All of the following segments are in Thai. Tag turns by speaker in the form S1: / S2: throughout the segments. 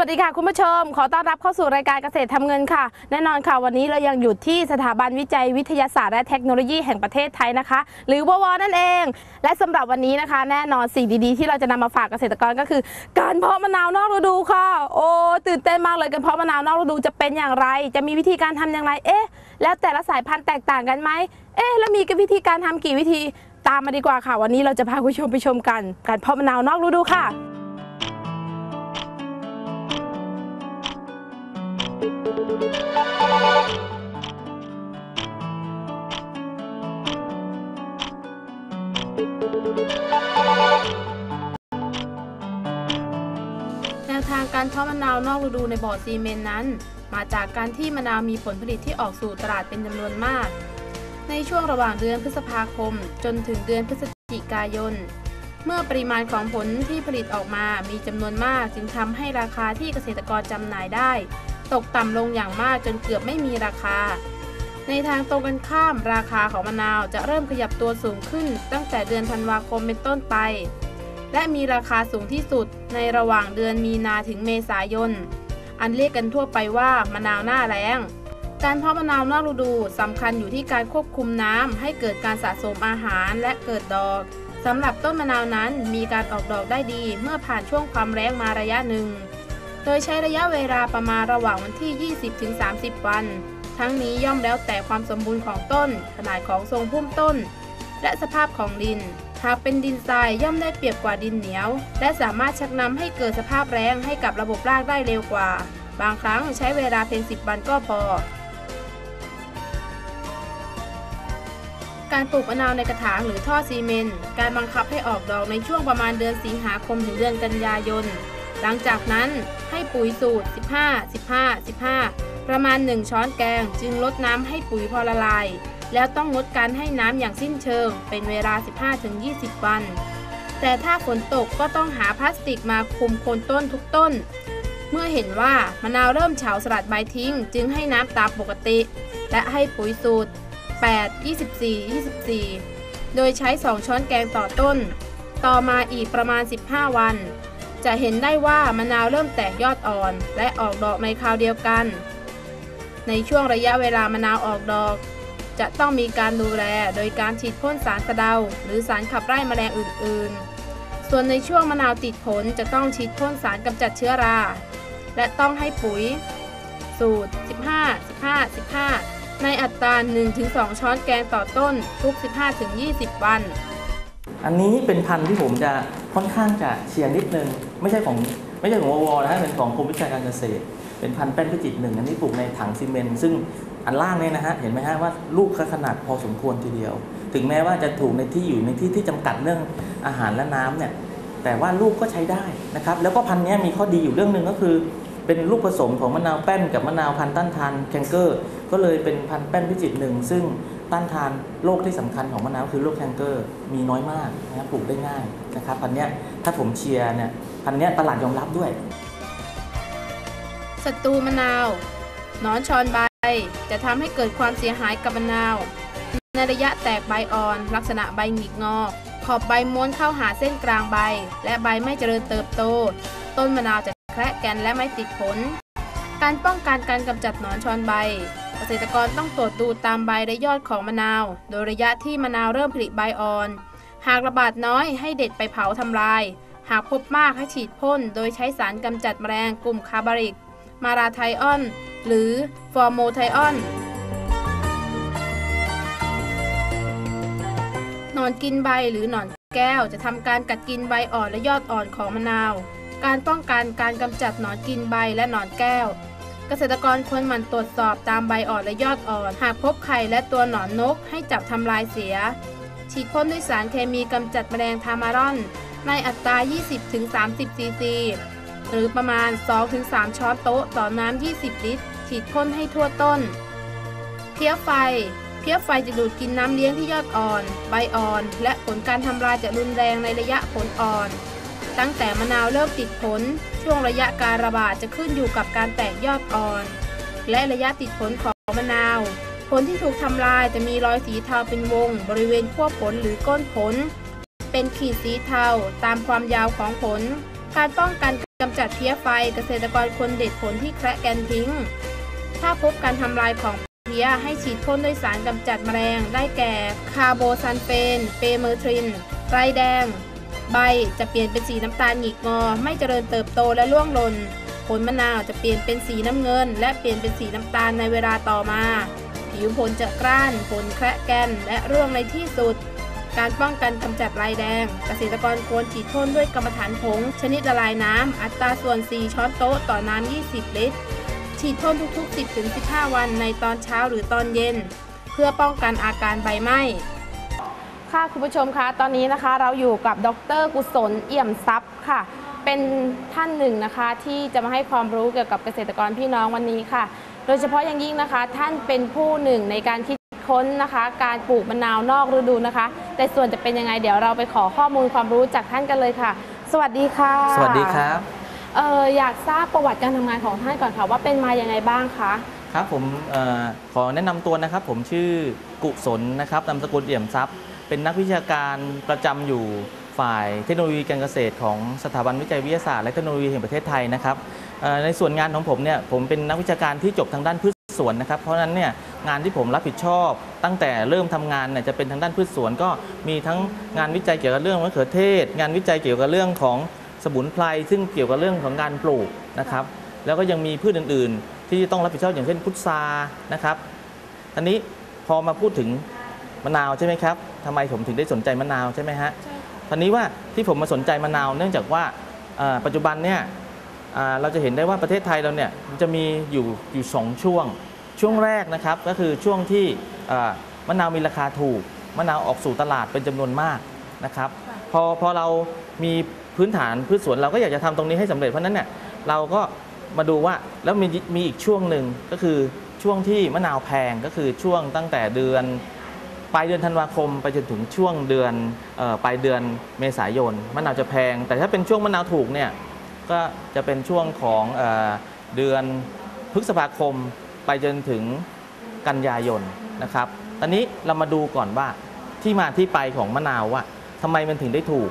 S1: วัสดีค่ะคุณผู้ชม ขอต้อนรับเข้าสู่รายการเกษตรทำเงินค่ะ แน่นอนค่ะวันนี้เรายังอยู่ที่สถาบันวิจัยวิทยาศาสตร์และเทคโนโลยีแห่งประเทศไทยนะคะ หรือววนั่นเอง และสำหรับวันนี้นะคะ แน่นอนสิ่งดีๆ ที่เราจะนำมาฝากเกษตรกรก็คือ การเพาะมะนาวนอกฤดูค่ะ โอ้ตื่นเต้นมากเลยการเพาะมะนาวนอกฤดูจะเป็นอย่างไร จะมีวิธีการทำอย่างไร เอ๊ะ แล้วแต่ละสายพันธุ์แตกต่างกันไหมเอ๊ะแล้วมีวิธีการทำกี่วิธีตามมาดีกว่าค่ะ วันนี้เราจะพาคุณผู้ชมไปชมกัน การเพาะมะนาวนอกฤดูค่ะ แนวทางการเพาะมะนาวนอกฤดูในบ่อซีเมนต์นั้น มาจากการที่มะนาวมีผลผลิตที่ออกสู่ตลาดเป็นจำนวนมาก ในช่วงระหว่างเดือนพฤษภาคม จนถึงเดือนพฤศจิกายน เมื่อปริมาณของผลที่ผลิตออกมามีจำนวนมากจึงทำให้ราคาที่เกษตรกรจำหน่ายได้ ตกต่ำลงอย่างมากจนเกือบไม่มีราคา ในทางตรงกันข้ามราคาของมะนาวจะเริ่มขยับตัวสูงขึ้น ตั้งแต่เดือนธันวาคมเป็นต้นไป และมีราคาสูงที่สุดในระหว่างเดือนมีนาถึงเมษายน อันเรียกกันทั่วไปว่ามะนาวหน้าแล้งการเพาะมะนาวนอกฤดูสำคัญอยู่ที่การควบคุมน้ำให้เกิดการสะสมอาหารและเกิดดอกสำหรับต้นมะนาวนั้นมีการออกดอกได้ดีเมื่อผ่านช่วงความแรงมาระยะหนึ่ง โดยใช้ระยะเวลาประมาณระหว่างวันที่ 20-30 วัน ทั้งนี้ย่อมแล้วแต่ความสมบูรณ์ของต้น ขนาดของทรงพุ่มต้น และสภาพของดิน หากเป็นดินทรายย่อมได้เปรียบกว่าดินเหนียว และสามารถชักนำให้เกิดสภาพแรงให้กับระบบรากได้เร็วกว่า บางครั้งใช้เวลาเพียง 10 วันก็พอการปลูกมะนาวในกระถางหรือท่อซีเมนต์ การบังคับให้ออกดอกในช่วงประมาณเดือนสิงหาคมถึงเดือนกันยายน หลังจากนั้นให้ปุ๋ยสูตร 15 15 15 ประมาณ 1 ช้อนแกง จึงลดน้ำให้ปุ๋ยพอละลาย แล้วต้องงดการให้น้ำอย่างสิ้นเชิง เป็นเวลา 15-20 วัน แต่ถ้าฝนตกก็ต้องหาพลาสติกมาคุมโคนต้นทุกต้น เมื่อเห็นว่ามะนาวเริ่มเฉาสลัดใบทิ้ง จึงให้น้ำตามปกติ และให้ปุ๋ยสูตร 8 24 24 โดยใช้ 2 ช้อนแกงต่อต้น ต่อมาอีกประมาณ 15 วัน จะเห็นได้ว่ามะนาวเริ่มแตกยอดอ่อน และออกดอกในคราวเดียวกัน ในช่วงระยะเวลามะนาวออกดอก จะต้องมีการดูแลโดยการฉีดพ่นสารสะเดา หรือสารขับไล่แมลงอื่น ๆ ส่วนในช่วงมะนาวติดผลจะต้องฉีดพ่นสารกำจัดเชื้อรา และต้องให้ปุ๋ย สูตร 15 15 15 ในอัตรา 1-2 ช้อนแกงต่อต้นทุก 15-20 วัน
S2: อันนี้เป็นพันธุ์ที่ผมจะค่อนข้างจะเชียร์นิดนึง ไม่ใช่ของไม่ใช่ของววนะฮะเป็นของกรมวิชาการเกษตร เป็นพันธุ์แป้นพิจิตรหนึ่งอันนี้ปลูกในถังซีเมนต์ซึ่งอันล่างเนี่ยนะฮะเห็นไหมฮะว่าลูกขนาดพอสมควรทีเดียว ถึงแม้ว่าจะถูกในที่อยู่ในที่ที่จำกัดเรื่องอาหารและน้ำเนี่ยแต่ว่าลูกก็ใช้ได้นะครับแล้วก็พันธุ์นี้มีข้อดีอยู่เรื่องหนึ่งก็คือ เป็นลูกผสมของมะนาวแป้นกับมะนาวพันธุ์ต้านทานแคนเกอร์ ก็เลยเป็นพันธุ์แป้นพิจิตรหนึ่งซึ่ง ต้านทานโรคที่สำคัญของมะนาวคือโรคแคนเกอร์มีน้อยมากนะครับปลูกได้ง่ายนะครับพันเนี้ยถ้าผมเชียร์เนี่ยพันเนี้ยตลาดยอมรับด้วย
S1: ศัตรูมะนาวนอนชอนใบ จะทำให้เกิดความเสียหายกับมะนาวในระยะแตกใบอ่อน ลักษณะใบหงิกงอ ขอบใบม้วนเข้าหาเส้นกลางใบ และใบไม่เจริญเติบโต ต้นมะนาวจะแคระแกนและไม่ติดผล การป้องกันการกำจัดหนอนชอนใบ เกษตรกรต้องตรวจดูตามใบและยอดของมะนาว โดยระยะที่มะนาวเริ่มผลิใบอ่อน หากระบาดน้อยให้เด็ดไปเผาทำลาย หากพบมากให้ฉีดพ่น โดยใช้สารกำจัดแมลงกลุ่มคาร์บาริก มาราไทออน หรือฟอร์โมไทออนหนอนกินใบหรือหนอนแก้วจะทำการกัดกินใบอ่อนและยอดอ่อนของมะนาว การป้องกันการกำจัดหนอนกินใบและหนอนแก้ว เกษตรกรควรหมั่นตรวจสอบตามใบอ่อนและยอดอ่อน หากพบไข่และตัวหนอนนกให้จับทำลายเสีย ฉีดพ่นด้วยสารเคมีกำจัดแมลงทามารอน ในอัตรา 20-30 ซีซี หรือประมาณ 2-3 ช้อนโต๊ะต่อน้ำ 20 ลิตร ฉีดพ่นให้ทั่วต้น เพี้ยไฟเพี้ยไฟจะดูดกินน้ำเลี้ยงที่ยอดอ่อน ใบอ่อน และผลการทำลายจะรุนแรงในระยะผลอ่อน ตั้งแต่มะนาวเริ่มติดผล ช่วงระยะการระบาดจะขึ้นอยู่กับการแตกยอดอ่อน และระยะติดผลของมะนาว ผลที่ถูกทำลายจะมีรอยสีเทาเป็นวง บริเวณขั้วผลหรือก้นผล เป็นขีดสีเทาตามความยาวของผล การป้องกันกำจัดเพี้ยไฟเกษตรกรควรเด็ดผลที่แคระแกนทิ้ง ถ้าพบการทำลายของเพี้ยให้ฉีดพ่นด้วยสารกำจัดแมลงได้แก่คาร์โบซันเฟน เปเมอร์ทริน ไรแดง ใบจะเปลี่ยนเป็นสีน้ำตาลหงิกงอ ไม่เจริญเติบโตและร่วงหล่น ผลมะนาวจะเปลี่ยนเป็นสีน้ำเงิน และเปลี่ยนเป็นสีน้ำตาลในเวลาต่อมา ผิวผลจะกร้าน ผลแคระแกนและร่วงในที่สุด การป้องกันกำจัดลายแดง เกษตรกรควรฉีดพ่นด้วยกรรมฐานผง ชนิดละลายน้ำอัตราส่วน 4 ช้อนโต๊ะต่อน้ำ 20 ลิตร ฉีดพ่นทุกๆ 10-15 วันในตอนเช้าหรือตอนเย็น เพื่อป้องกันอาการใบไหม้ ค่ะคุณผู้ชมคะตอนนี้นะคะเราอยู่กับดรกุศลเอี่ยมทรัพย์ค่ะ เป็นท่านหนึ่งนะคะที่จะมาให้ความรู้เกี่ยวกับเกษตรกรพี่น้องวันนี้ค่ะ โดยเฉพาะอย่างยิ่งนะคะ ท่านเป็นผู้หนึ่งในการคิดค้นนะคะ การปลูกมะนาวนอกฤดูนะคะ แต่ส่วนจะเป็นยังไงเดี๋ยวเราไปขอข้อมูลความรู้จากท่านกันเลยค่ะ สวัสดีค่ะ
S2: สวัสดีครับ
S1: เอออยากทราบประวัติการทำงานของท่านก่อนค่ะ ว่าเป็นมาอย่างไงบ้างคะ
S2: ครับผมออขอแนะนำตัวนะครับ ผมชื่อกุศลนะครับนามสกุลเอี่ยมทรัพย์ เป็นนักวิชาการประจำอยู่ฝ่ายเทคโนโลยีการเกษตรของสถาบันวิจัยวิทยาศาสตร์และเทคโนโลยีแห่งประเทศไทยนะครับในส่วนงานของผมเนี่ยผมเป็นนักวิชาการที่จบทางด้านพืชสวนนะครับ เพราะฉะนั้นเนี่ยงานที่ผมรับผิดชอบ ตั้งแต่เริ่มทำงานเนี่ยจะเป็นทางด้านพืชสวน ก็มีทั้งงานวิจัยเกี่ยวกับเรื่องมะเขือเทศ งานวิจัยเกี่ยวกับเรื่องของสมุนไพรซึ่งเกี่ยวกับเรื่องของการปลูกนะครับ แล้วก็ยังมีพืชอื่น ที่ต้องรับผิดชอบอย่างเช่นพุทรานะครับอันนี้พอมาพูดถึงมะนาวใช่ไหมครับทำไมผมถึงได้สนใจมะนาวใช่ไหมฮะทีนี้ว่าที่ผมมาสนใจมะนาว เนื่องจากว่าเอ่อปัจจุบันเนี่ยเอ่อเราจะเห็นได้ว่าประเทศไทยเราเนี่ยมันจะมีอยู่อยู่สองช่วงช่วงแรกนะครับก็คือช่วงที่เอ่อมะนาวมีราคาถูกมะนาวออกสู่ตลาดเป็นจำนวนมากนะครับ
S1: ค่ะ
S2: พอพอเรามีพื้นฐานพืชสวนเราก็อยากจะทำตรงนี้ให้สำเร็จเพราะฉะนั้นเนี่ยเราก็ มาดูว่าแล้วมีมีอีกช่วงหนึ่งก็คือช่วงที่มะนาวแพงก็คือช่วงตั้งแต่เดือนปลายเดือนธันวาคมไปจนถึงช่วงเดือนออปลายเดือนเมษายนมะนาวจะแพง แต่ถ้าเป็นช่วงมะนาวถูกเนี่ยก็จะเป็นช่วงของเออเดือนพฤษภาคมไปจนถึงกันยายนนะครับ ตอนนี้เรามาดูก่อนว่าที่มาที่ไปของมะนาวว่าทำไมมันถึงได้ถูก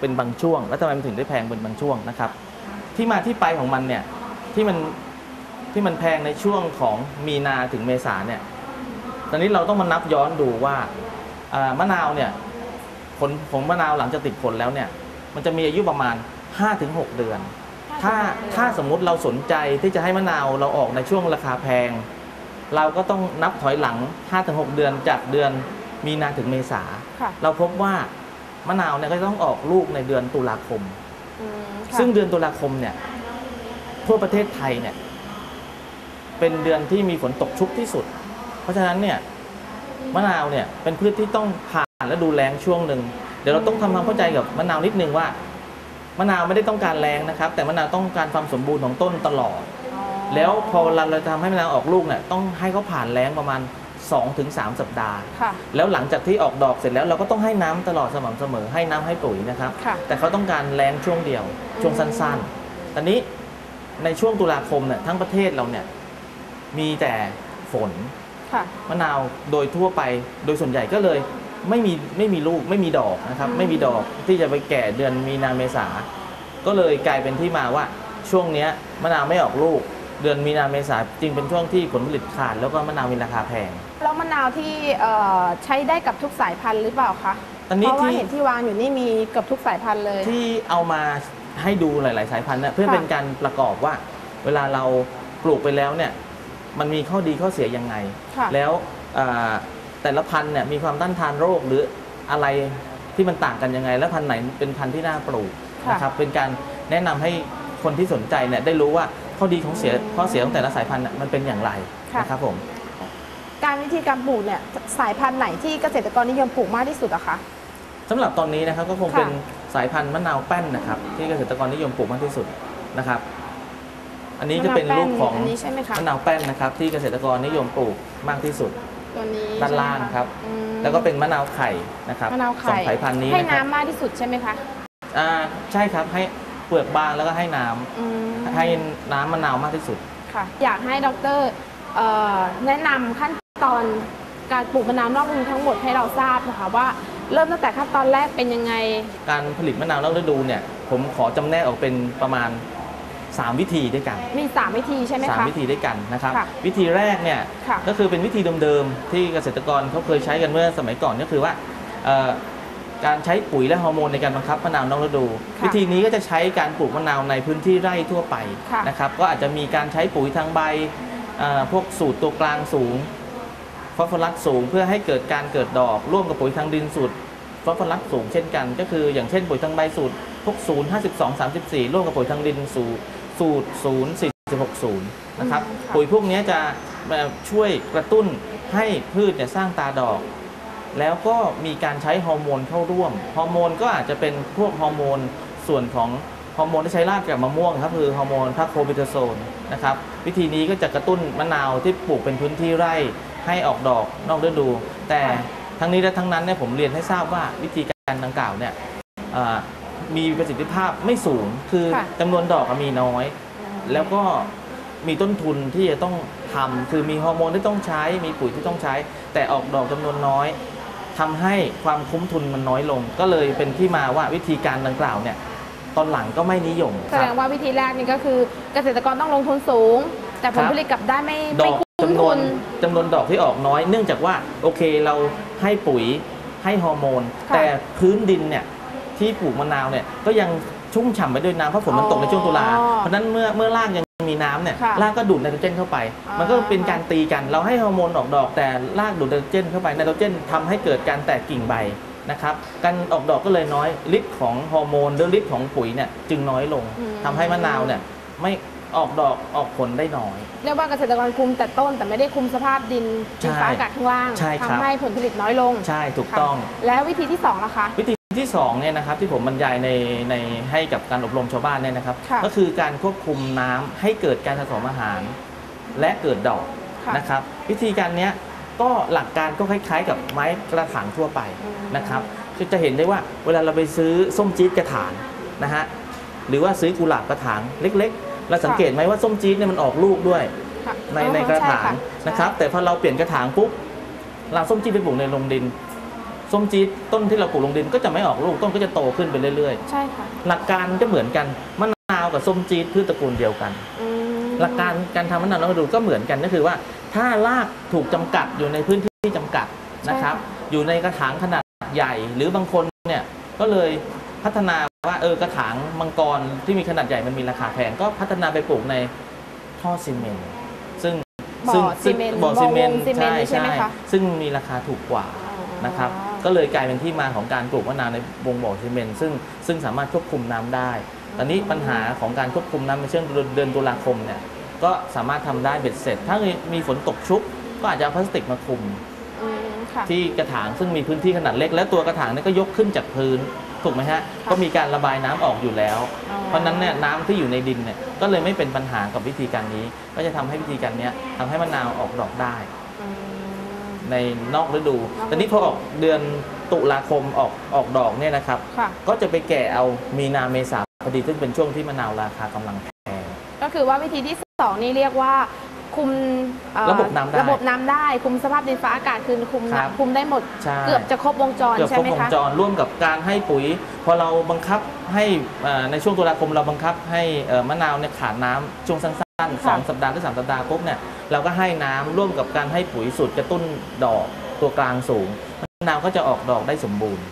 S2: เป็นบางช่วง แล้วทำไมมันถึงได้แพงเป็นบางช่วงนะครับ ที่มาที่ไปของมันเนี่ย ที่มันที่มันแพงในช่วงของมีนาถึงเมษาเนี่ย ตอนนี้เราต้องมานับย้อนดูว่าอ่ามะนาวเนี่ยผลของมะนาวหลังจากติดผลแล้วเนี่ย มันจะมีอายุประมาณ 5-6 เดือน ถ้าถ้าสมมุติเราสนใจที่จะให้มะนาวเราออกในช่วงราคาแพง เราก็ต้องนับถอยหลัง 5-6 เดือนจากเดือนมีนาถึงเมษา
S1: ค่ะ
S2: เราพบว่ามะนาวเนี่ยก็จะต้องออกลูกในเดือนตุลาคม
S1: อืมค่ะ
S2: ซึ่งเดือนตุลาคมเนี่ย ทั่วประเทศไทยเนี่ยเป็นเดือนที่มีฝนตกชุกที่สุด เพราะฉะนั้นเนี่ยมะนาวเนี่ยเป็นพืชที่ต้องผ่านและดูแรงช่วงหนึ่งเดี๋ยวเราต้องทำความเข้าใจกับมะนาวนิดนึงว่ามะนาวไม่ได้ต้องการแรงนะครับ แต่มะนาวต้องการความสมบูรณ์ของต้นตลอด
S1: อ๋อ
S2: แล้วพอเราจะทำให้มะนาวออกลูกเนี่ยต้องให้เขาผ่านแรงประมาณ 2-3 สัปดาห์
S1: ค่ะ
S2: แล้วหลังจากที่ออกดอกเสร็จแล้วเราก็ต้องให้น้ำตลอดสม่ำเสมอ ให้น้ำให้ปุ๋ยนะครับ
S1: ค่ะ
S2: แต่เขาต้องการแรงช่วงเดียวช่วงสั้นๆตอนนี้ ในช่วงตุลาคมเนี่ยทั้งประเทศเราเนี่ยมีแต่ฝน
S1: ค่ะ
S2: มะนาวโดยทั่วไปโดยส่วนใหญ่ก็เลยไม่มีไม่มีลูกไม่มีดอกนะครับ
S1: อืม
S2: ไม่มีดอกที่จะไปแก่เดือนมีนาเมษา ก็เลยกลายเป็นที่มาว่าช่วงเนี้ยมะนาวไม่ออกลูก เดือนมีนาเมษาจึงเป็นช่วงที่ผลผลิตขาดแล้วก็มะนาวมีราคาแพง
S1: แล้วมะนาวที่เอ่อใช้ได้กับทุกสายพันธุ์หรือเปล่าคะ
S2: ตอนนี้
S1: เพราะว่า
S2: ที่
S1: เห็นที่วางอยู่นี่มีเกือบทุกสายพันธุ์เลย
S2: ที่เอามา ให้ดูหลาย ๆ สายพันธุ์เนี่ยเพื่อ
S1: ค่ะ
S2: เป็นการประกอบว่า เวลาเราปลูกไปแล้วเนี่ยมันมีข้อดีข้อเสียยังไง
S1: ค่ะ
S2: แล้วอ่าแต่ละพันธุ์เนี่ยมีความต้านทานโรคหรืออะไรที่มันต่างกันยังไง และพันธุ์ไหนเป็นพันธุ์ที่น่าปลูก
S1: ค่ะ
S2: นะครับเป็นการแนะนำให้คนที่สนใจเนี่ยได้รู้ว่าข้อดีของเสียข้อเสียของแต่ละสายพันธุ์เนี่ยมันเป็นอย่างไร
S1: ค่ะ
S2: นะครับผม
S1: การวิธีการปลูกเนี่ยสายพันธุ์ไหนที่เกษตรกรนิยมปลูกมากที่สุดอะคะ
S2: สำหรับตอนนี้นะครับก็คง
S1: ค่ะ
S2: เป็น สายพันธุ์มะนาวแป้นนะครับ ที่เกษตรกรนิยมปลูกมากที่สุดนะครับ อันนี้จะเป็นรูปของ
S1: อันนี้ใช่ไหมคะ
S2: มะนาวแป้นนะครับ ที่เกษตรกรนิยมปลูกมากที่สุด
S1: ตัวนี้
S2: ด้านล่าง
S1: ใช่ไหมะ
S2: ครับ
S1: อืม
S2: แล้วก็เป็นมะนาวไข่นะครับ
S1: มะนาว
S2: สอง
S1: ไข่
S2: สายพันธุ์นี้
S1: ให้
S2: นะครับ
S1: น้ำมากที่สุดใช่ไหมคะ
S2: อ่าใช่ครับให้เปลือกบางแล้วก็ให้น้ำ
S1: อืม
S2: ให้น้ำมะนาวมากที่สุด
S1: ค่ะ อยากให้ดรเอ่อแนะนำขั้นตอนการปลูกมะนาวนอกฤดูทั้งหมดให้เราทราบนะคะว่า เริ่มตั้งแต่ขั้นตอนแรกเป็นยังไง
S2: การผลิตมะนาวนอกฤดูเนี่ย ผมขอจำแนกออกเป็นประมาณ 3 วิธีด้วยกัน
S3: มี 3 วิธีใช่ไหม
S2: สาม
S3: คะ
S2: วิธีด้วยกันนะครับ
S3: ค่ะ
S2: วิธีแรกเนี่ย
S3: ค่ะ
S2: ก็คือเป็นวิธีเดิมๆที่เกษตรกรเขาเคยใช้กันเมื่อสมัยก่อนก็คือว่าเอ่อการใช้ปุ๋ยและฮอร์โมนในการบังคับมะนาวนอกฤดู
S3: ค่ะ
S2: วิธีนี้ก็จะใช้การปลูกมะนาวในพื้นที่ไร่ทั่วไป
S3: ค่ะ
S2: นะครับก็อาจจะมีการใช้ปุ๋ยทางใบเอ่อพวกสูตรตัวกลางสูงฟ อสฟอรัสสูงเพื่อให้เกิดการเกิดดอก ร่วมกับปุ๋ยทางดินสูตรฟอสฟอรัสสูงเช่นกัน ก็คืออย่างเช่นปุ๋ยทางใบสูตรพวก0 52 34 ร่วมกับปุ๋ยทางดินสูตรสูตร0 46 0นะครับ
S3: อืมค่ะ
S2: ปุ๋ยพวกนี้จะมาช่วยกระตุ้นให้พืชเนี่ยสร้างตาดอก แล้วก็มีการใช้ฮอร์โมนเข้าร่วมฮอร์โมนก็อาจจะเป็นพวกฮอร์โมนส่วนของฮอร์โมนที่ใช้ราดกับมะม่วงครับคือฮอร์โมนพาโคบิโทโซนนะครับวิธีนี้ก็จะกระตุ้นมะนาวที่ปลูกเป็นพื้นที่ไร่ ให้ออกดอกนอกฤดู แต่ทั้งนี้และทั้งนั้นเนี่ยผมเรียนให้ทราบว่าวิธีการดังกล่าวเนี่ยอ่ามีประสิทธิภาพไม่สูง คือ
S3: ค่ะ
S2: จำนวนดอกอะมีน้อย แล้วก็มีต้นทุนที่จะต้องทำคือมีฮอร์โมนที่ต้องใช้ มีปุ๋ยที่ต้องใช้ แต่ออกดอกจำนวนน้อยทำให้ความคุ้มทุนมันน้อยลง ก็เลยเป็นที่มาว่าวิธีการดังกล่าวเนี่ยตอนหลังก็ไม่นิยม
S3: แสดงว่าวิธีแรกนี่ก็คือเกษตรกรต้องลงทุนสูง แต่ผลผลิตกลับได้ไม่
S2: ด
S3: ไม่
S2: อก
S3: คุ้ม
S2: จำน
S3: ทุ
S2: วน
S3: น
S2: จำนวนดอกที่ออกน้อย เนื่องจากว่าโอเคเราให้ปุ๋ยให้ฮอร์โมน
S3: ค่ะ
S2: แต่พื้นดินเนี่ยที่ปลูกมะนาวเนี่ยก็ยังชุ่มฉ่ำไปด้วยน้ำเพราะฝนมันตกในช่วงตุลา
S3: อ๋อ
S2: เพราะฉะนั้นเมื่อเมื่อรากยังมีน้ำเนี่ย
S3: ค่ะ
S2: รากก็ดูดไนโตรเจนเข้าไป
S3: อ๋อ
S2: มันก็เป็นการตีกันเราให้ฮอร์โมนออกดอก แต่รากดูดไนโตรเจนเข้าไปไนโตรเจนทำให้เกิดการแตกกิ่งใบนะครับการออกดอกก็เลยน้อยฤทธิ์ของฮอร์โมนหรือฤทธิ์ของปุ๋ยเนี่ยจึงน้อยลง
S3: อืม
S2: ทำให้มะนาวเนี่ยไม่ ออกดอกออกผลได้น้อย
S3: เรียกว่าเกษตรกรคุมแต่ต้นแต่ไม่ได้คุมสภาพดิน
S2: ใช่
S3: ดินฟ้าอากาศข้างล่าง
S2: ใช่ครับ
S3: ทำให้ผลผลิตน้อยลง
S2: ใช่ถูกต้อง
S3: ค่ะแล้ววิธีที่2ล่ะคะ
S2: วิธีที่2เนี่ยนะครับที่ผมบรรยายในในให้กับการอบรมชาวบ้านเนี่ยนะครับ
S3: ค่ะ
S2: ก็คือการควบคุมน้ำให้เกิดการสะสมอาหาร และเกิดดอก
S3: ค่ะ
S2: นะครับ วิธีการเนี้ยก็หลักการก็คล้ายๆ กับไม้กระถางทั่วไป
S3: อืม
S2: นะครับคือจะเห็นได้ว่าเวลาเราไปซื้อส้มจี๊ดกระถางนะฮะหรือว่าซื้อกุหลาบกระถางเล็กๆ เราสังเกตไหมว่าส้มจี๊ดเนี่ยมันออกลูกด้วย
S3: ค่ะ
S2: ใน
S3: อ๋อ
S2: ในกระถาง
S3: ใช่
S2: นะครับ แต่พอเราเปลี่ยนกระถางปุ๊บเราส้มจี๊ดไปปลูกในลงดิน ส้มจี๊ดต้นที่เราปลูกลงดินก็จะไม่ออกลูกต้นก็จะโตขึ้นไปเรื่อย
S3: ใช่ค่ะ
S2: ๆ หลักการก็เหมือนกันมะนาวกับส้มจี๊ดพืชตระกูลเดียวกัน
S3: อืม
S2: หลักการการทำมะนาวน้องกระดูก็เหมือนกันก็คือว่า ถ้ารากถูกจำกัดอยู่ในพื้นที่จำกัดนะครับ อยู่ในกระถางขนาดใหญ่ หรือบางคนเนี่ยก็เลยพัฒนา ว่าเออกระถางมังกรที่มีขนาดใหญ่มันมีราคาแพงก็พัฒนาไปปลูกในท่อซีเมนต์ซึ่ง
S3: บ่อ
S2: ซึ่ง
S3: ซีเมนต์
S2: บ่อซีเมนต์
S3: บ่อวงซีเมนต์นี่ใช่ไหมคะ
S2: ซึ่งมีราคาถูกกว่า
S3: อ๋อ
S2: นะครับ ก็เลยกลายเป็นที่มาของการปลูกมะนาวในวงบ่อซีเมนต์ซึ่งซึ่งสามารถควบคุมน้ำได้ ตอนนี้ปัญหาของการควบคุมน้ำในช่วงเดือนตุลาคมเนี่ยก็สามารถทำได้เบ็ดเสร็จ ถ้ามีฝนตกชุก ก็อาจจะเอาพลาสติกมาคลุม
S3: อืมค่ะ
S2: ที่กระถางซึ่งมีพื้นที่ขนาดเล็ก และตัวกระถางเนี่ยก็ยกขึ้นจากพื้น ถูกไหมฮะ
S3: ค่ะ
S2: ก็มีการระบายน้ำออกอยู่แล้ว
S3: อ๋อ
S2: เพราะฉะนั้นเนี่ยน้ำที่อยู่ในดินเนี่ยก็เลยไม่เป็นปัญหากับวิธีการนี้ ก็จะทำให้วิธีการเนี้ยทำให้มะนาวออกดอกได้
S3: อืม
S2: ในนอกฤดู
S3: นอกฤดู
S2: แต่นี้พอออกเดือนตุลาคมออกออกดอกเนี่ยนะครับ
S3: ค่ะ
S2: ก็จะไปแก่เอามีนาเมษาพอดีซึ่งเป็นช่วงที่มะนาวราคากำลังแพง
S3: ก็คือว่าวิธีที่สองนี่เรียกว่า คุมเอ่อ
S2: ระบบน้ำได้
S3: ระบบน้ำได้ คุมสภาพดินฟ้าอากาศคือคุม
S2: ครับ
S3: น้ำคุมได้หมด
S2: ใช่
S3: เกือบจะครบวงจร
S2: เกือบ
S3: ใช่
S2: ครบ
S3: ไหม
S2: วง
S3: คะ
S2: จรร่วมกับการให้ปุ๋ย พอเราบังคับให้เอ่อในช่วงตุลาคมเราบังคับให้เอ่อมะนาวเนี่ยขาดน้ำช่วงสั้นๆ
S3: ค่ะ
S2: 2สัปดาห์หรือ3สัปดาห์ปุ๊บเนี่ยเราก็ให้น้ำร่วมกับการให้ปุ๋ยสูตรกระตุ้นดอกตัวกลางสูงมะนาวก็จะออกดอกได้สมบูรณ์